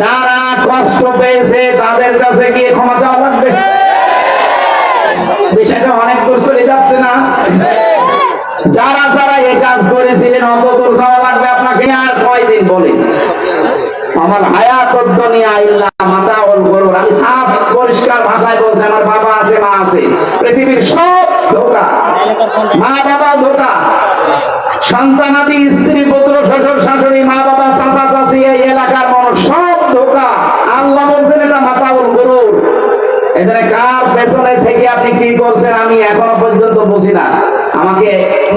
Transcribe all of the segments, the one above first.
যারা কষ্ট পেয়েছে, তাদের কাছে গিয়ে ক্ষমা চাওয়া লাগবে? বিষয়টা অনেক দূর চলে যাচ্ছে না? যারা যারা এই কাজ করেছিলেন অত দূর যাওয়া লাগবে আপনাকে, আর কয়দিন বলে আমার হায়াত দুনিয়া ইল্লা মাতা ওল গরুর। আমি সাফ, পরিষ্কার ভাষায় বলছি, আমার বাবা আছে, মা আছে। পৃথিবীর সব ধোকা, মা বাবা ধোকা। সন্তানাদি স্ত্রী বুঝি না। আমাকে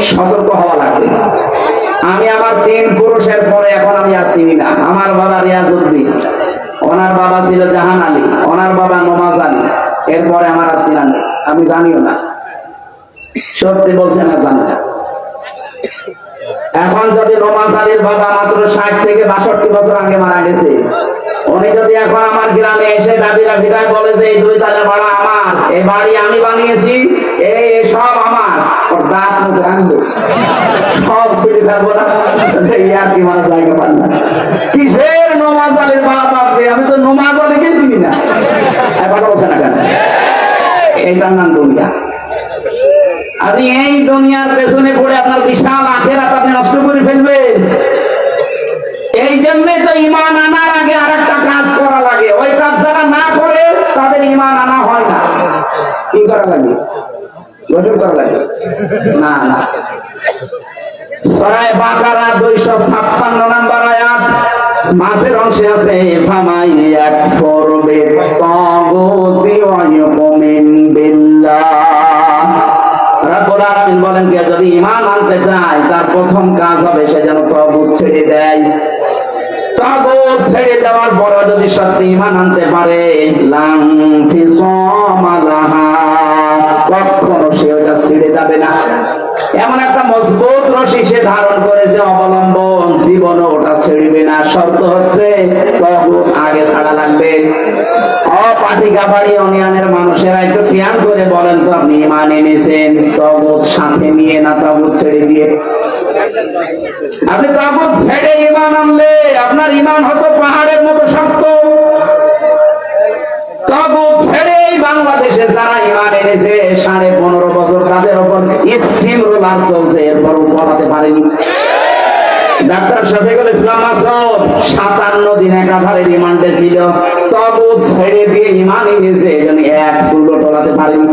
সতর্ক হওয়া লাগবে। আমি আমার তিন পুরুষের পরে এখন আমি আর চিনি না। আমার বাবা রিয়াজউদ্দিন ওনার বাবা ছিল জাহান আলী, ওনার বাবা নমাজ আলী। এরপরে আমার আর চিনা নেই। আমি জানিও না। সত্যি বলছেন না, জানি না। এখন যদি নমাজ আলীর বাবা মাত্র ষাট থেকে বাষট্টি বছর আগে মারা গেছে উনি যদি এখন আমার গ্রামে এসে দাদিরা বিদায় বলে যে, এই দুই তালের ভাড়া আমার, এই বাড়ি আমি বানিয়েছি, এই সব আমার। দাঁত সব ফিরে থাকব না। এই আর কি জায়গা পান না। কিসের বাবা বাপরে আমি তো চিনি না। বলছে না কেন? এইটার নাম দুনিয়া। আপনি এই দুনিয়ার পেছনে পড়ে আপনার বিশাল আখেরাত আপনি নষ্ট করে ফেলবেন। এই জন্যই তো ইমান আনার আগে আর একটা কাজ করা লাগে। ওই কাজ যারা না করে, তাদের ইমান আনা হয় না। কি করা লাগে? গোসল করা লাগে? না না। বলেন কে, যদি ঈমান আনতে চায়, তার প্রথম কাজ হবে সে যেন তগুত ছেড়ে দেয়। তগুত ছেড়ে দেওয়ার পরে যদি সত্যি ইমান আনতে পারে, লাম ফিসমালাহা কখনো সে ওটা ছেড়ে যাবে না। এমন একটা মজবুত রশি সে ধারণ করেছে, অবলম্বন। জীবন ওটা ছেড়বে না। শর্ত হচ্ছে তগুত আগে ছাড়া লাগবে। বাড়ি মানুষেরা একটু খেয়াল করে বলেন তো, আপনি ইমান সাথে নিয়ে না ছেড়ে দিয়ে? আপনি ছেড়ে ইমান আনলে আপনার ইমান হতো পাহাড়ের মতো শক্ত। তবুত ছেড়ে বাংলাদেশে যারা ইমান এনেছে, সাড়ে পনেরো বছর তাদের ওপর স্টিম চলছে, এরপর বলাতে পারেনি। ডাক্তার শফিকুল ইসলাম মাসুদ সাতান্ন দিন একাধারে রিমান্ডে ছিল। তবু ছেড়ে দিয়ে ইমান এনেছে, এই এক চুল্ল টলাতে পারেনি।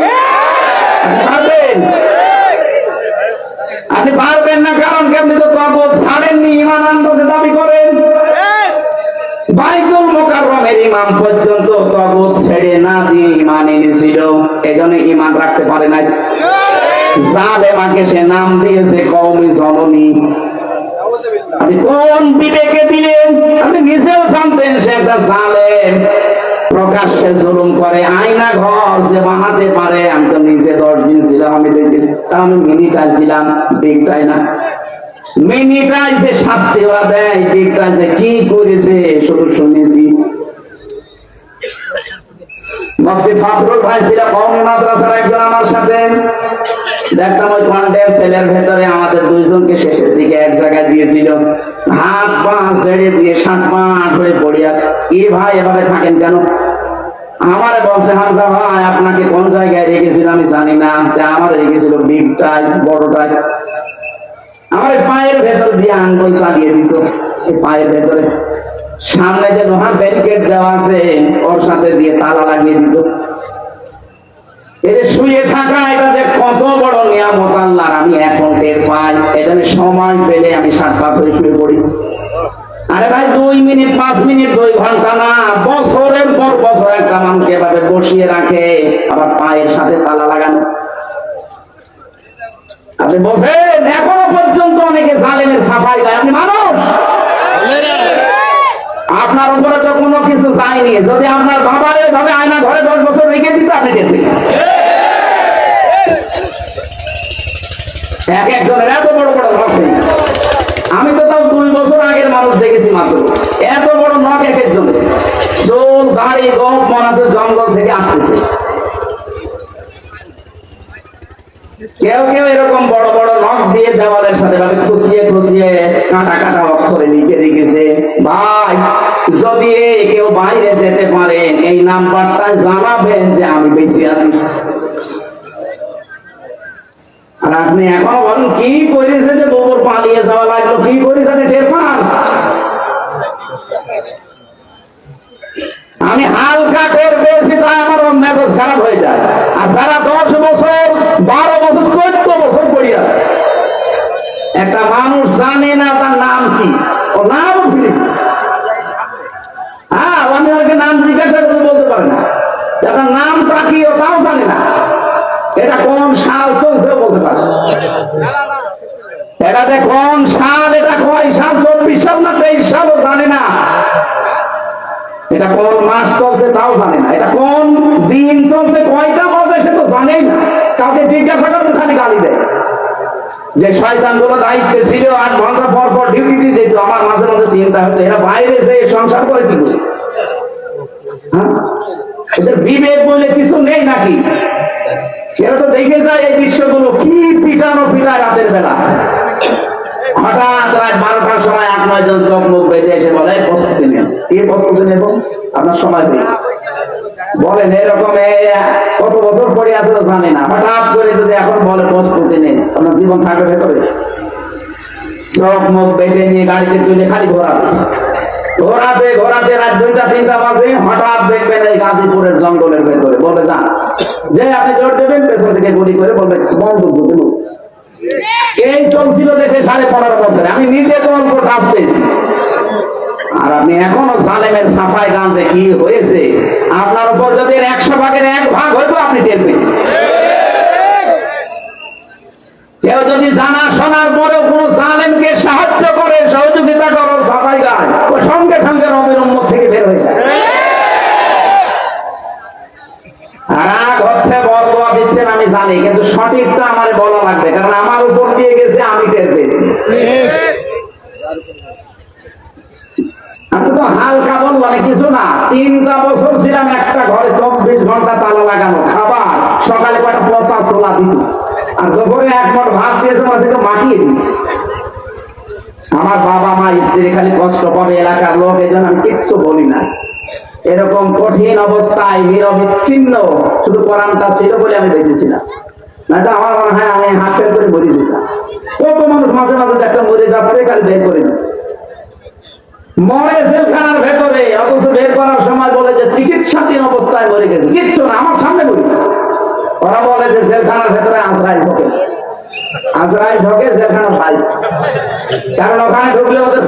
আপনি পারবেন না, কারণ আপনি তো তবু ছাড়েননি, ইমান আনতে দাবি করেন। বাইতুল মোকাররমের ইমাম পর্যন্ত তবু ছেড়ে না দিয়ে ইমান এনেছিল এজন্য ইমান রাখতে পারে নাই। জালেমাকে সে নাম দিয়েছে কওমি জননী। আপনি কোন বিবেকে দিলেন? আপনি নিজেও জানতেন সে একটা জালেম। প্রকাশ্যে জুলুম করে, আয়না ঘর যে বানাতে পারে, আমি তো নিজে দশ দিন ছিলাম, আমি দেখেছি আমি মিনিটাই ছিলাম, বিগটাই না। মিনিটাই যে শাস্তি দেয়, বিগটাই যে কি করেছে, শুধু শুনেছি। ভাই ছিল মাদ্রাসার একজন আমার সাথে। দেখতাম ওই ছেলের ভেতরে আমাদের দুইজনকে শেষের দিকে এক জায়গায় দিয়েছিল। হাত, পা ছেড়ে দিয়ে সাত পড়ে আছে। কি ভাই, এভাবে থাকেন কেন? আমার বলছে, হামজা ভাই, আপনাকে কোন জায়গায় রেখেছিল আমি জানি না। আমার রেখেছিল বিগটাই বড়টাই আমার পায়ের ভেতর দিয়ে আঙ্গুল চালিয়ে দিত। পায়ের ভেতরে সামনে যে লোহার ব্যারিকেড দেওয়া আছে, ওর সাথে দিয়ে তালা লাগিয়ে দিত যে শুয়ে থাকা, এটা যে কত বড় নিয়ামত আমি এখন টের পাই। এটা আমি সময় পেলে আমি সাত হয়ে শুয়ে পড়ি। আরে ভাই, দুই মিনিট, পাঁচ মিনিট, দুই ঘণ্টা না, বছরের পর বছর একটা মানুষকে এভাবে বসিয়ে রাখে, আবার পায়ের সাথে তালা লাগানো। আপনি বসেন, এখনও পর্যন্ত অনেকে জালেমের সাফাই দেয়, আপনি মানুষ। আপনার উপরে তো কোনো কিছু চাইনি। যদি আপনার বাবা এভাবে আয়না ঘরে দশ বছর রেখে দিত, আপনি যেতেন এক একজনের এত বড় বড় নখ। আমি তো তাও দুই বছর আগের মানুষ দেখেছি মাত্র। এত বড় নখ এক একজনের। চোল, দাড়ি গপ মনে আছে, জঙ্গল থেকে আসতেছে। কেউ কেউ এরকম বড় বড় নখ দিয়ে দেওয়ালের সাথে খুশিয়ে খুশিয়ে কাটা কাটা অক্ষরে লিখে রেখেছে। ভাই, যদি কেউ বাইরে যেতে পারেন এই নাম্বারটা জানাবেন যে আমি বেঁচে আছি। আর আপনি এখন কি করেছে যে গোবর পালিয়ে যাওয়া লাগল? কি করেছে টের পান? আমি হালকা করে পেয়েছি, তাই আমার মেজাজ খারাপ হয়ে যায়। আর যারা দশ বছর, বারো বছর, চোদ্দ বছর পড়ে আছে, একটা মানুষ জানে না তার নাম কি। ও নাম ভুলে গেছে হ্যাঁ আমি ওকে নাম জিজ্ঞাসা করে বলতে পারে না। যার নামটা কি ও তাও জানে না। এটা কোন সাল চলছে বলতে পারে না। এটাতে কোন সাল, এটা কয় সাল, চব্বিশ সাল না তেইশ সালও জানে না। এটা কোন মাস চলছে তাও জানে না। এটা কোন দিন চলছে, কয়টা বাজে সে তো জানেই না। কাউকে জিজ্ঞাসা করলে খালি গালি দেয়। যে শয়তানগুলো দায়িত্বে ছিল, আট ঘণ্টা পর পর ডিউটিতে যেত, আমার মাঝে মাঝে চিন্তা হতো, এরা বাইরে যে সংসার করে কি হ্যাঁ? বিবেক বলে কিছু নেই নাকি? এরা তো দেখে যায় এই কি পিটানো পিটায় রাতের বেলা। বলেন, এরকম কত বছর পরে আছে জানি না। হঠাৎ করে যদি এখন বলে প্রস্তুতি নেন আপনার জীবন থাকবে ভেতরে। চোখ মুখ বেঁধে নিয়ে গাড়িতে তুলে খালি ঘোরাবে। ঘোরাতে ঘোরাতে রাত দুইটা, তিনটা বাজে, হঠাৎ দেখবেন এই গাজীপুরের জঙ্গলের ভেতরে। বলবে, যান। যে আপনি জোর দেবেন, পেছন থেকে গুলি করে বলবে বন্দুক দুটো এই চলছিল দেশে সাড়ে পনেরো বছরে। আমি নিজে তো অল্প কাজ পেয়েছি। আর আপনি এখনও সালেমের সাফাই গাঞ্জে কি হয়েছে? আপনার উপর যদি একশো ভাগের এক ভাগ হইতো, আপনি টের পেতেন। কেউ যদি জানা, শোনার পরেও কোন সালেমকে সাহায্য করে, সহযোগিতা করো জানি, কিন্তু সঠিকটা আমার বলা লাগবে, কারণ আমার উপর দিয়ে গেছে, আমি টের পেয়েছি। আমি তো হালকা বলব না, কিছু না। তিনটা বছর ছিলাম একটা ঘরে, চব্বিশ ঘণ্টা তালা লাগানো, খাবার, সকালে কটা পচা ছোলা দিত। আর দুপুরে এক মট ভাত দিয়েছে, মাঝে তো মাটিয়ে দিয়েছে। আমার বাবা মা স্ত্রী খালি কষ্ট পাবে, এলাকার লোক এই জন্য আমি কিচ্ছু বলি না। এরকম কঠিন অবস্থায় নিরবিচ্ছিন্ন শুধু কোরআনটা ছিল বলে আমি বেঁচেছিলাম। নয়তো আমার মনে হয় আমি হাত ফেল করে মরে যেতাম কত মানুষ মাঝে মাঝে একটা মরে যাচ্ছে খালি বের করে দিচ্ছে মরে জেলখানার ভেতরে, অথচ বের করার সময় বলে যে চিকিৎসাধীন অবস্থায় মরে গেছে। কিচ্ছু না, আমার সামনে মরে ওরা বলে যে জেলখানার ভেতরে আজরাইল ঢোকে। আজরাইল ঢোকে, জেলখানা পাই কারণ ওখানে ঢুকলে ওদের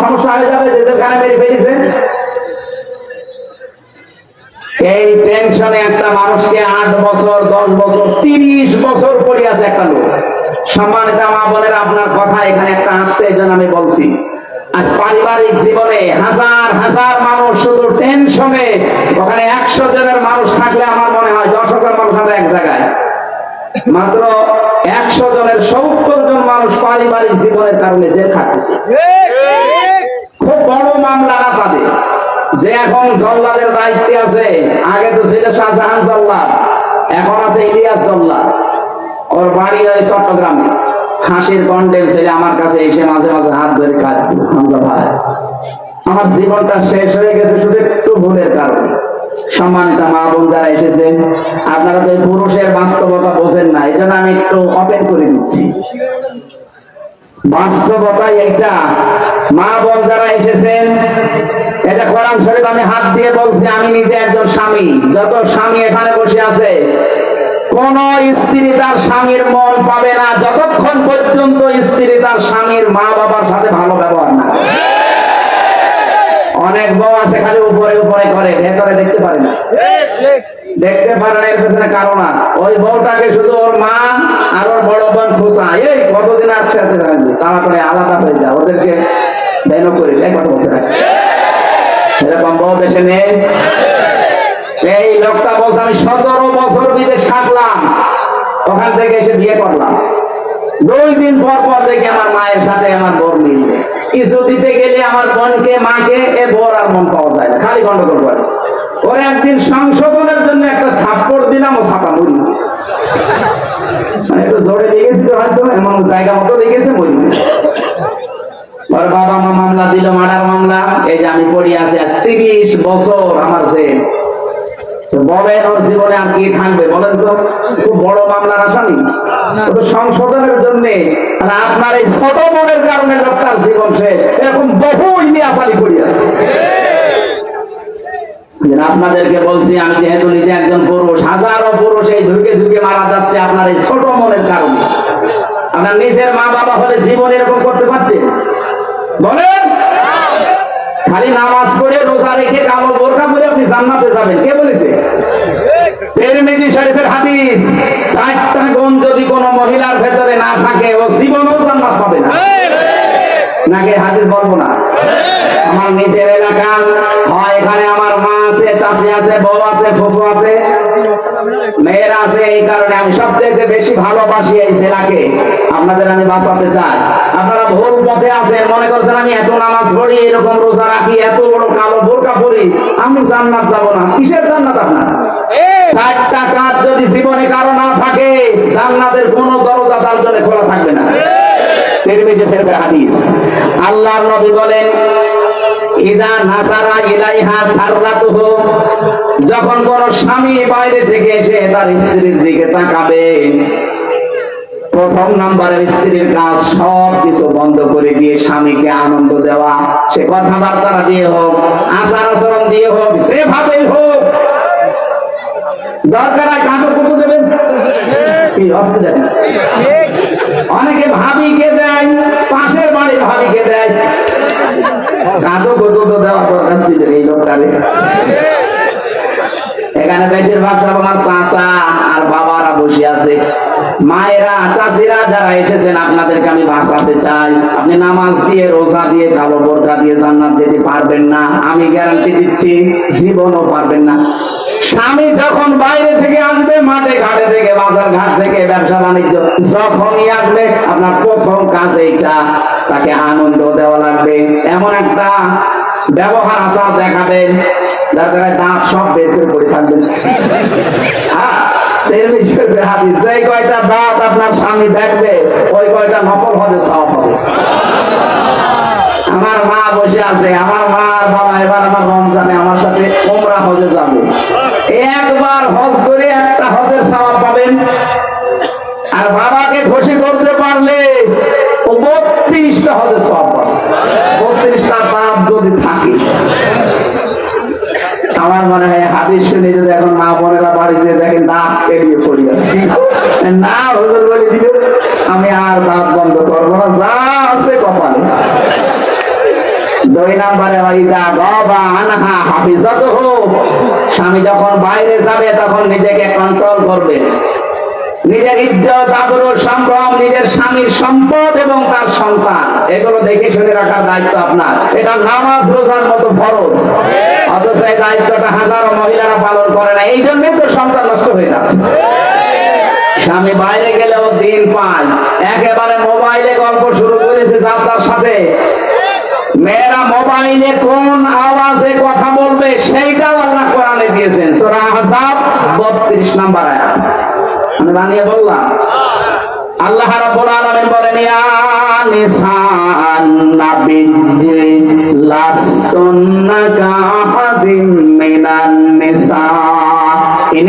সমস্যা হয়ে যাবে যে জেলখানা মেরে ফেলেছে। এই টেনশনে একটা মানুষকে আট বছর দশ বছর তিরিশ বছর পড়ে আছে একটা লোক। সম্মানিত মা বোনের আপনার কথা এখানে একটা আসছে এই আমি বলছি। আজ পারিবারিক জীবনে হাজার হাজার মানুষ শুধু টেনশনে ওখানে একশো জনের মানুষ থাকলে আমার মনে হয় দশ হাজার মানুষ আমরা এক জায়গায়। মাত্র একশো জনের সত্তর জন মানুষ পারিবারিক জীবনের কারণে জেল খাটতেছে। খুব বড় মামলা না তাদের। যে এখন জল্লাদের দায়িত্বে আছে, আগে তো ছিল শাহজাহান জল্লাদ, এখন আছে ইলিয়াস জল্লাদ। ওর বাড়ি ওই চট্টগ্রামে। ফাঁসির কন্ডেম ছেলে আমার কাছে এসে মাঝে মাঝে হাত ধরে হামজা ভাই, আমার জীবনটা শেষ হয়ে গেছে শুধু একটু ভুলের কারণে। সম্মানিত মা বোন যারা এসেছেন আপনারা তো পুরুষের বাস্তবতা বোঝেন না, এই আমি একটু ওপেন করে দিচ্ছি। বাস্তবতাই একটা মা বোন যারা এসেছেন এটা কোরআন শরীফ আমি হাত দিয়ে বলছি, আমি নিজে একজন স্বামী। যত স্বামী এখানে বসে আছে, কোন স্ত্রী তার স্বামীর মন পাবে না। যতক্ষণ পর্যন্ত স্ত্রী তার স্বামীর মা বাবার সাথে ভালো ব্যবহার না অনেক বউ আছে খালি উপরে উপরে করে, ভেতরে দেখতে পারে না। দেখতে পারে না, এর পেছনে কারণ আছে। ওই বউটাকে শুধু ওর মা আর ওর বড় বোন খুশা এই, কতদিন থাকবে তাড়াতাড়ি আলাদা হয়ে যায় ওদেরকে দেন করে দেয় কথা বলছে না। এরকম বউ দেশে নেই এই লোকটা বলছে, আমি সতেরো বছর বিদেশ থাকলাম। ওখান থেকে এসে বিয়ে করলাম। দুই দিন পর পর দেখি আমার মায়ের সাথে আমার বোর মিলবে কিছু দিতে গেলে আমার বোনকে, মাকে, এ বোর আর মন পাওয়া যায় না। খালি গন্ডগোল করে। ওর একদিন সংশোধনের জন্য একটা থাপ্পড় দিলাম, ও ছাপা মরি। মানে একটু জোরে লেগেছিল হয়তো এমন জায়গা মতো লেগেছে, মরি। ওর বাবা মা মামলা দিল মার্ডার মামলা। এই যে আমি পড়ি আছি আজ তিরিশ বছর আমার যে বলেন ওর জীবনে আর কি থাকবে বলেন তো। খুব বড় মামলার আসামি। তো সংশোধনের জন্য আপনার এই ছোট মনের কারণে লোকটার জীবন শেষ। এরকম বহু আছে। আপনাদেরকে বলছি আমি যেহেতু নিজে একজন পুরুষ হাজারো পুরুষ এই ঢুকে ঢুকে মারা যাচ্ছে আপনার এই ছোট মনের কারণে। আপনার নিজের মা বাবা হলে জীবন এরকম করতে বলেন? খালি নামাজ পড়ে রোজা রেখে কালো বোরকা পরে আপনি জান্নাতে যাবেন। কে বলেছে? তিরমিজি শরীফের হাদিস, চারটা গুণ যদি কোনো মহিলার ভেতরে না থাকে, ও জীবনও জান্নাত পাবে না। নাকি হাদিস বলব না? আমার নিচের এলাকা, হয় এখানে আমার মা আছে চাষি আছে, বউ আছে, ফুফু আছে। মেয়েরা আছে এই কারণে আমি সবচেয়ে বেশি ভালোবাসি এই ছেলেকে। আপনাদের আমি বাঁচাতে চাই। আপনারা ভুল পথে আছেন মনে করছেন আমি এত নামাজ পড়ি এরকম রোজা রাখি এত বড় কালো বোরকা পড়ি আমি জান্নাত যাব না। কিসের জান্নাত আপনার? চারটা কাজ যদি জীবনে কারও না থাকে জান্নাতের কোন দরজা তার জন্য খোলা থাকবে না। তিরমিজি শরীফের হাদিস। আল্লাহর নবী বলেন ইদা নাসারা ইলাইহা সাররাতুহু, যখন কোন স্বামী বাইরে থেকে এসে তার স্ত্রীর দিকে তাকাবে, প্রথম নাম্বারের স্ত্রীর কাজ সব কিছু বন্ধ করে দিয়ে স্বামীকে আনন্দ দেওয়া, সে কথাবার্তা দিয়ে হোক, আচার আচরণ দিয়ে হোক সেভাবেই হোক দরকার কাঁদো কুকু দেবেন কি অসুবিধা। অনেকে ভাবিকে দেয়, পাশের বাড়ি ভাবিকে দেয়। কাঁদো কুকু তো দেওয়া দরকার ছিল এই লোকটারে। এখানে বেশিরভাগ সব আমার চাচা আর বাবারা বসে আছে। মায়েরা চাষিরা যারা এসেছেন, আপনাদেরকে আমি বাঁচাতে চাই। আপনি নামাজ দিয়ে, রোজা দিয়ে, কালো বোরকা দিয়ে জান্নাত যেতে পারবেন না। আমি গ্যারান্টি দিচ্ছি, জীবনও পারবেন না। স্বামী যখন বাইরে থেকে আসবে মাঠে ঘাটে থেকে বাজার ঘাট থেকে ব্যবসা বাণিজ্য যখনই আসবে আপনার প্রথম কাজ এইটা। তাকে আনন্দ দেওয়া লাগবে। এমন একটা ব্যবহার আচার দেখাবেন। যার দাঁত সব বের করে পড়ে থাকবেন। হ্যাঁ, আমার মা বসে আছে আমার মা আর বাবা এবার আমার রমজানে আমার সাথে ওমরা হজে যাবে একবার হজ করে একটা হজের সওয়াব পাবেন। আর বাবাকে খুশি করতে পারলে বত্রিশটা হজের সওয়াব পাবে। বত্রিশটা পাপ যদি থাকে। আমার মনে হয় শুনে যদি এখন মা বোনেরা বাড়িতে দেখেন দাঁত এড়িয়ে না বলে আমি আর দাঁত বন্ধ করব না, যা আছে কপালে। দুই নম্বরে আনহা হাফিজাতুহু। স্বামী যখন বাইরে যাবে, তখন নিজেকে কন্ট্রোল করবে। নিজের ইজ্জত আবরু সম্ভ্রম, নিজের স্বামীর সম্পদ এবং তার সন্তান। এগুলো দেখে শুনে রাখার দায়িত্ব আপনার। এটা নামাজ, রোজার মতো ফরজ। অথচ এই দায়িত্বটা হাজারো মহিলারা পালন করে না। এই জন্যই তো সন্তান নষ্ট হয়ে যাচ্ছে। স্বামী বাইরে গেলেও দিন পায়। একেবারে মোবাইলে গল্প শুরু করেছে যাত্রার সাথে। মেয়েরা মোবাইলে কোন আওয়াজে কথা বলবে, সেইটাও আল্লাহ কোরআনে দিয়েছেন। সূরা 32 নাম্বার আমি বানিয়ে বললাম, আল্লাহ রাব্বুল আলামিন বলেন, ইয়া নিসান নাবিয়্যি লাস্তুন্না কাহাদিম মিনান নিসা, ইন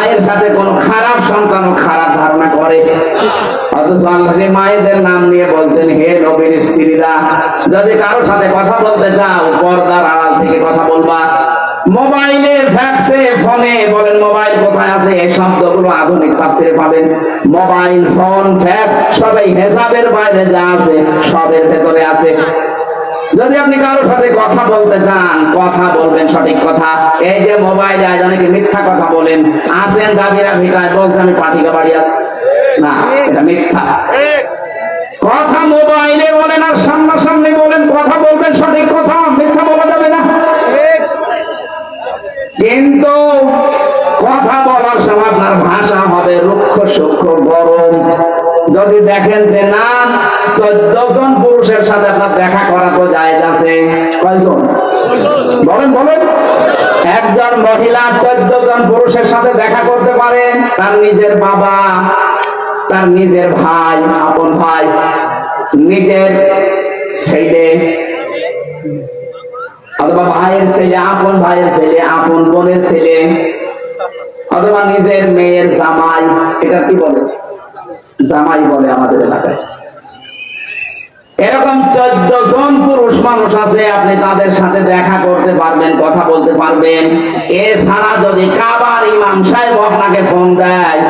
মায়ের সাথে কোনো খারাপ সন্তান খারাপ ধারণা করে। অথচ আল্লাহ মায়েদের নাম নিয়ে বলছেন, হে নবীর স্ত্রীরা, যদি কারোর সাথে কথা বলতে চাও, পর্দার আড়াল থেকে কথা বলবা। মোবাইলে, ফ্যাক্সে, ফোনে বলেন, মোবাইল কোথায় আছে? এই শব্দগুলো আধুনিক তাফসিরে পাবেন। মোবাইল, ফোন, ফ্যাক্স, সবাই হেসাবের বাইরে যা আছে, সবের ভেতরে আছে। যদি আপনি কারোর সাথে কথা বলতে চান, কথা বলবেন সঠিক কথা। এই যে মোবাইলে আজ অনেকে মিথ্যা কথা বলেন, আসেন দাদিরা ভিটায় বলছে, আমি পাঠিকা বাড়ি আছি। না, এটা মিথ্যা। কথা মোবাইলে বলেন আর সামনাসামনি বলেন, কথা বলবেন সঠিক কথা, মিথ্যা বলা যাবে না। কিন্তু কথা বলার সময় আপনার ভাষা হবে রুক্ষ সূক্ষ্ম গরম। যদি দেখেন যে না চোদ্দ জন পুরুষের সাথে আপনার দেখা করা তো যায় আছে। কয়জন? বলেন বলেন। একজন মহিলা চোদ্দ জন পুরুষের সাথে দেখা করতে পারে, তার নিজের বাবা, তার নিজের ভাই, আপন ভাই, নিজের ছেলে, অথবা ভাইয়ের ছেলে, আপন ভাইয়ের ছেলে, আপন বোনের ছেলে, অথবা নিজের মেয়ের জামাই, এটা কি বলে? জামাই বলে আমাদের এলাকায়। এরকম চোদ্দ জন পুরুষ মানুষ আছে, আপনি তাদের সাথে দেখা করতে পারবেন, কথা বলতে পারবেন। এছাড়া যদি কাবার ইমাম সাহেব আপনাকে ফোন দেয়,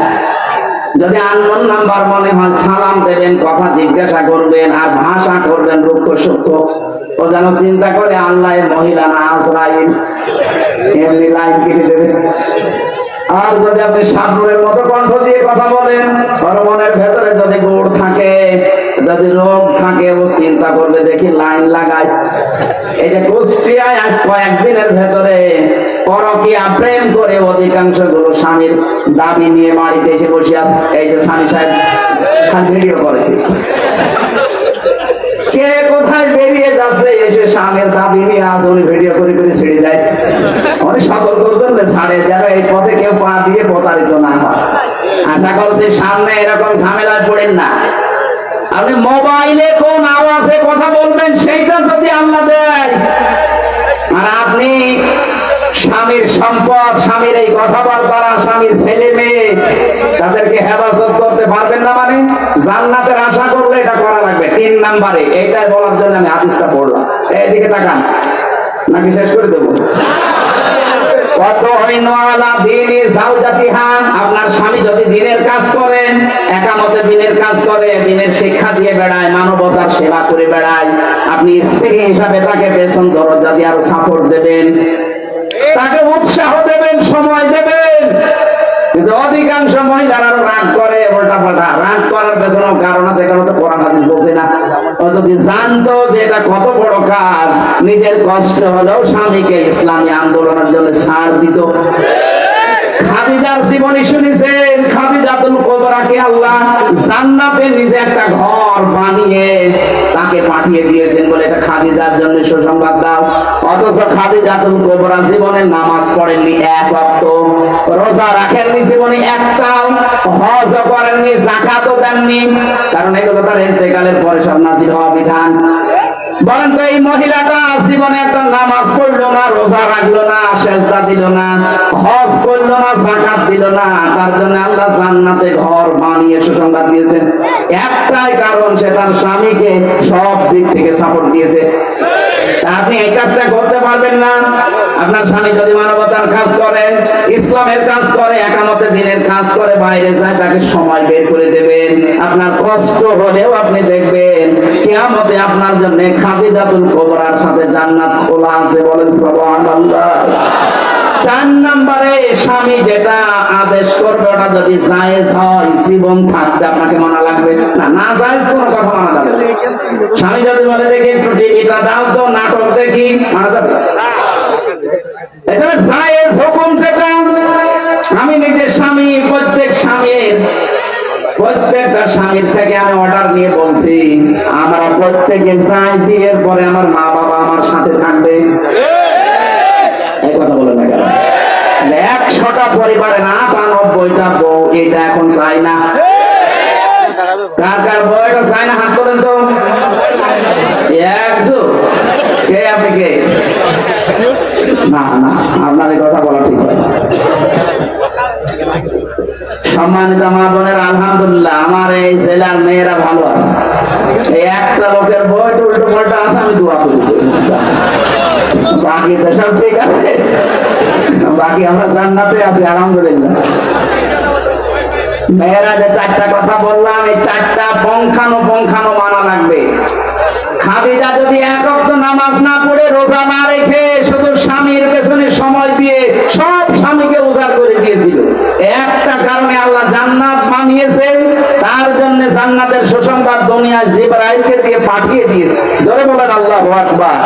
যদি আননোন নাম্বার মনে হয় সালাম দেবেন, কথা জিজ্ঞাসা করবেন, আর ভাষা করবেন রুক্ষ সূক্ষ্ম, ও যেন চিন্তা করে আল্লাহ মহিলা না আজরাইল। এমনি লাইন কেটে দেবে। আর যদি আপনি সাবরের মতো কণ্ঠ দিয়ে কথা বলেন সরমনের ভেতরে যদি গোড় থাকে যদি রোগ থাকে ও চিন্তা করবে দেখি লাইন লাগায় এই যে কুষ্টিয়ায় আজ কয়েকদিনের ভেতরে পরকিয়া প্রেম করে অধিকাংশগুলো স্বামীর দাবি নিয়ে বাড়িতে এসে বসে আছে। এই যে স্বামী সাহেব ভিডিও করেছে। কে কোথায় বেরিয়ে যাচ্ছে এসে স্বামীর দাবি নিয়ে আজ উনি ভিডিও করে করে ছেড়ে যায়। উনি সকল করবেন না ছাড়ে যেন এই পথে কেউ পা দিয়ে প্রতারিত না হয়। আশা করছি সামনে এরকম ঝামেলায় পড়েন না। আপনি মোবাইলে কোন আওয়াজে কথা বলবেন, সেইটা যদি আল্লাহ দেয়। আর আপনি স্বামীর সম্পদ, স্বামীর এই কথাবার্তা স্বামীর ছেলে মেয়ে, তাদেরকে হেফাজত করতে পারবেন না মানে? জান্নাতের আশা করলে এটা করা লাগবে। তিন নাম্বারে, এইটাই বলার জন্য আমি হাদিসটা পড়লাম। এইদিকে তাকান। নাকি শেষ করে দেবো কত হইন আলা দিনি জাওজাতিহা আপনার স্বামী যদি দিনের কাজ করেন একামতে দিনের কাজ করে, দিনের শিক্ষা দিয়ে বেড়ায়, মানবতার সেবা করে বেড়ায়, আপনি স্ত্রী হিসাবে তাকে পেছন দরজা দিয়ে আরও সাপোর্ট দেবেন, তাকে উৎসাহ দেবেন, সময় দেবেন। কিন্তু অধিকাংশ মহিলারা রাগ করে উল্টা পাল্টা রাগ করার পেছনেও কারণ আছে, কারণ তো কোরআন হাদিস বোঝে না। জানতো যে এটা কত বড় কাজ। নিজের কষ্ট হলেও স্বামীকে ইসলামী আন্দোলনের জন্য ছাড় দিত। খাদিজার জীবনী শুনেছেন, খাদিজাতুল কোবরাকে আল্লাহ জান্নাতে নিজে একটা ঘর বানিয়ে তাকে পাঠিয়ে দিয়েছেন বলে এটা খাদিজার জন্য সুসংবাদ দাও। অথচ খাদিজাতুল কোবরা জীবনে নামাজ পড়েননি এক ওয়াক্ত, রোজা রাখেননি জীবনে একটাও, হজ করেননি জাকাতও দেননি। কারণ এগুলো তার ইন্তেকালের পরে সব নাজির হওয়া বিধান। বলেন তো এই মহিলাটা জীবনে একটা নামাজ পড়ল না, রোজা রাখল না, সেজদা দিল না, হজ করল না জাকাত দিল না, তার জন্য আল্লাহ জান্নাতে ঘর বানিয়ে সুসংবাদ দিয়েছেন। একটাই কারণ, সে তার স্বামীকে সব দিক থেকে সাপোর্ট দিয়েছে। আপনি এই কাজটা করতে পারবেন না। আপনার স্বামী যদি মানবতার কাজ করে, ইসলামের কাজ করে একামতে দিনের কাজ করে, বাইরে যায়, তাকে সময় বের করে দেবেন। আপনার কষ্ট হলেও আপনি দেখবেন, কিয়ামতে আপনার জন্য খাদিজাতুল কোবরার সাথে জান্নাত খোলা আছে বলেন সুবহানাল্লাহ। চার নম্বরে স্বামী যেটা আদেশ করবে, ওটা যদি জায়েজ হয়, জীবন থাকতে আপনাকে মানা লাগবে না। না জায়েজ কোনো কথা মানা যাবে স্বামী যদি বলে, দেখি একটু টিভিটা দাও তো নাটক দেখি মানা যাবে? এটা জায়েজ হুকুম যেটা, আমি নিজের স্বামী, প্রত্যেক স্বামীর, প্রত্যেকটা স্বামীর থেকে আমি অর্ডার নিয়ে বলছি, আমরা প্রত্যেকে চাই বিয়ের পরে আমার মা বাবা আমার সাথে থাকবে। এই কথা বলে না কেন? একশোটা পরিবারে পরিবারের আটানব্বইটা বউ, এটা এখন চাই না। কার কার বউ এটা চাই না, হাত করেন তো। একশো কে আপনি কে? না না, আপনার কথা বলা ঠিক সম্মানিত মা বোনের, আলহামদুলিল্লাহ, আমার এই জেলার মেয়েরা ভালো আছে। এই একটা লোকের বই উল্টো পাল্টা আছে, আমি দোয়া করি। বাকি তো সব ঠিক আছে। বাকি আমরা জান্নাতে আছি, আলহামদুলিল্লাহ। মেয়েরা যে চারটা কথা বললাম, এই চারটা পঙ্খানো পঙ্খানো মানা লাগবে। খাদিজা যদি এক রক্ত নামাজ না পড়ে, রোজা না রেখে শুধু স্বামীর পেছনে সময় দিয়ে সব স্বামীকে উজাড় করে দিয়েছিল। একটা কারণে আল্লাহ জান্নাত বানিয়েছেন, তার জন্য জান্নাতের সুসংবাদ দুনিয়া জিবরাইলকে দিয়ে পাঠিয়ে দিয়েছে। জোরে বলেন আল্লাহ আকবার।